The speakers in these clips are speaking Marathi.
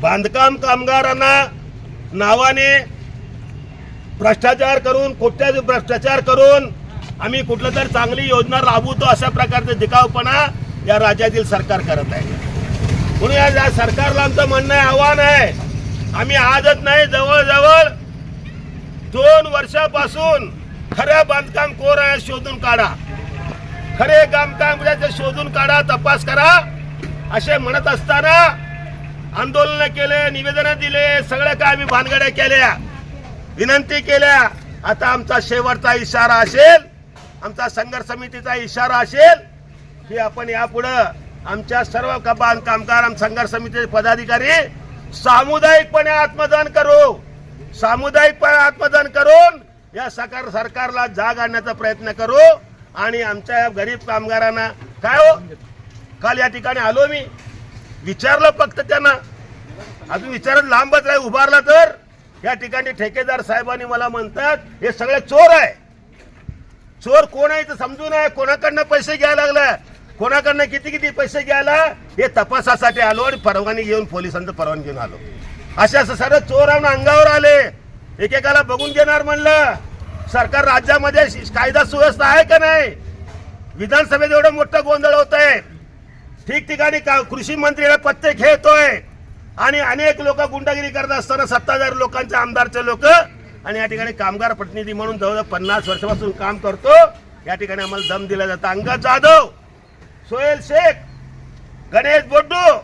बांधकाम कामगारांना नावाने भ्रष्टाचार करून कोट्याधी भ्रष्टाचार करून आम्ही कुठलं तर चांगली योजना राबवतो अशा प्रकारचे दिखावपणा या राज्यातील सरकार करत आहे. म्हणून या या सरकारला आमचं म्हणणं आहे आव्हान आहे. आम्ही आजच नाही जवळजवळ दोन वर्षापासून खऱ्या बांधकाम कोर आहे शोधून काढा. खरे बांधकाम शोधून काढा तपास करा. असे म्हणत असताना आंदोलन केले निवेदन दिले सगळ्या काय आम्ही भानगड्या केल्या. विनंती केल्या आता आमचा शेवटचा इशारा असेल आमचा संघर्ष समितीचा इशारा असेल की आपण यापुढं आमच्या सर्व कबान कामगार आम संघर्ष समितीचे पदाधिकारी सामुदायिकपणे आत्मदान करू. सामुदायिकपणे आत्मदान करून या सरकार सरकारला जाग आणण्याचा प्रयत्न करू. आणि आमच्या गरीब कामगारांना काय हो? काल या ठिकाणी आलो मी. विचारलं फक्त त्यांना. अजून विचारत लांबच आहे उभारला तर? या ठिकाणी ठेकेदार साहेबांनी मला म्हणतात हे सगळे चोर आहे. चोर कोण आहे ते समजू नये कोणाकडनं पैसे घ्यायला लागला? कोणाकडनं किती किती पैसे घ्यायला? हे तपासासाठी आलो आणि परवानगी घेऊन पोलिसांचं परवानगी घेऊन आलो. असे असं सर्व चोर अंगावर आले. एकेकाला बघून घेणार म्हणलं सरकार राज्यामध्ये कायदा सुव्यवस्था आहे का नाही? विधानसभेत एवढं मोठं गोंधळ होत आहे ठिकठिकाणी का- कृषी मंत्रीला पत्ते खेळतोय. आणि अनेक लोक गुंडगिरी करत असताना सत्ताधारी लोकांचे आमदारचे लोक आणि या ठिकाणी कामगार प्रतिनिधी म्हणून जवळजवळ पन्नास वर्षापासून काम करतो. या ठिकाणी आम्हाला दम दिला जातं. अंगद जाधव सोहेल शेख गणेश बोड्डू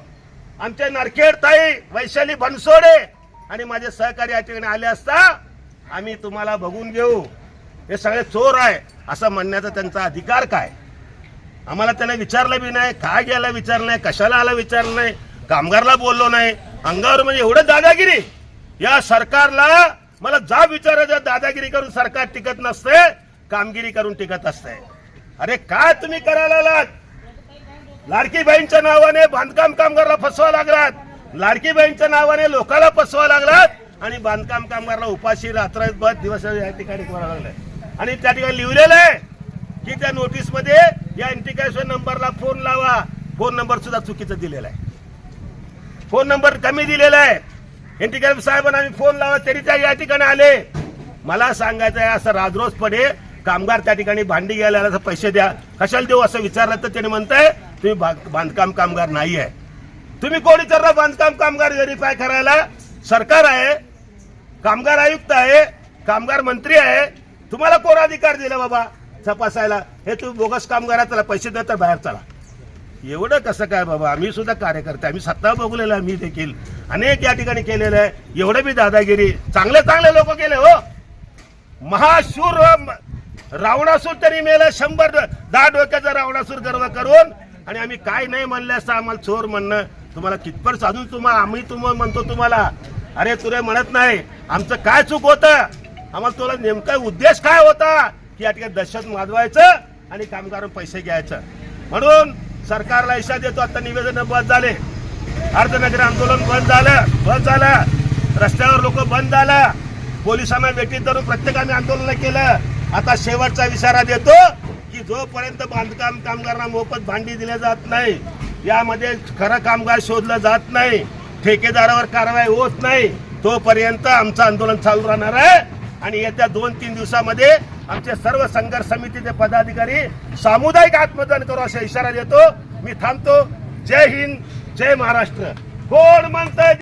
आमचे नरखेड ताई वैशाली बनसोडे आणि माझे सहकारी या ठिकाणी आले असता आम्ही तुम्हाला बघून घेऊ. हे सगळे चोर आहे असं म्हणण्याचा त्यांचा अधिकार काय? आम्हाला त्याला विचारलं बी नाही काय घ्यायला विचारलं नाही कशाला आला विचारलं नाही कामगारला बोललो नाही. अंगावर म्हणजे एवढं दादागिरी. या सरकारला मला जा विचारायचं दादागिरी करून सरकार टिकत नसते कामगिरी करून टिकत असते अरे काय तुम्ही करायला लागलात? लाडकी नावाने बांधकाम कामगारला फसवा लागलात. लाडकी नावाने लोकांना फसवा लागलात. आणि बांधकाम कामगारला उपाशी रात्र दिवस या ठिकाणी करावं लागलाय? आणि त्या ठिकाणी लिहिलेलं आहे की त्या नोटीसमध्ये या इंटिकेशन नंबरला फोन लावा. फोन नंबर सुद्धा चुकीचा दिलेला आहे. फोन नंबर कमी दिलेला आहे. इंटिकेशन साहेबांना आम्ही फोन लावा तरी त्या या ठिकाणी आले. मला सांगायचं आहे असं राजरोजपणे कामगार त्या ठिकाणी भांडी घ्यायला असं पैसे द्या. कशाला देऊ असं विचारलं तर त्याने म्हणताय तुम्ही बांधकाम कामगार नाही आहे. तुम्ही कोण विचारला बांधकाम कामगार व्हेरीफाय करायला? सरकार आहे कामगार आयुक्त आहे कामगार मंत्री आहे. तुम्हाला कोण अधिकार दिला बाबा? तपासायला. हे तुम्ही बोगस कामगार चला पैसे देता बाहेर चला. एवढं कसं काय बाबा? आम्ही सुद्धा कार्यकर्ते आम्ही सत्ता बघलेला आहे मी देखील. अनेक या ठिकाणी केलेलं आहे. एवढं बी दादागिरी. चांगले चांगले लोक केले हो. महाशूर रावणासूर तरी मेलं शंभर दहा डोक्याचा रावणासूर गर्व करून. आणि आम्ही काय नाही म्हणले असं आम्हाला चोर म्हणणं. तुम्हाला कितपत साधून तुम्हाला आम्ही तुम्हाला म्हणतो तुम्हाला. अरे तुरे म्हणत नाही. आमचं काय चूक होतं? आम्हाला तुला नेमका उद्देश काय होता? की या ठिकाणी दहशत माजवायचं आणि कामगारांना पैसे घ्यायचं. म्हणून सरकारला इशा देतो आता निवेदन बंद झाले. अर्धनगरी आंदोलन बंद झालं बंद झालं. रस्त्यावर लोक बंद झालं. पोलिसांना भेटीत धरून प्रत्येकाने आंदोलन केलं. आता शेवटचा इशारा देतो की जोपर्यंत बांधकाम कामगारांना मोफत भांडी दिल्या जात नाही यामध्ये खरं कामगार शोधलं जात नाही ठेकेदारावर कारवाई होत नाही तोपर्यंत आमचं आंदोलन चालू राहणार आहे. आणि येत्या दोन तीन दिवसामध्ये आमचे सर्व संघर्ष समितीचे पदाधिकारी सामुदायिक आत्मदान करू असा इशारा देतो. मी थांबतो. जय हिंद जय महाराष्ट्र. कोण म्हणतंय.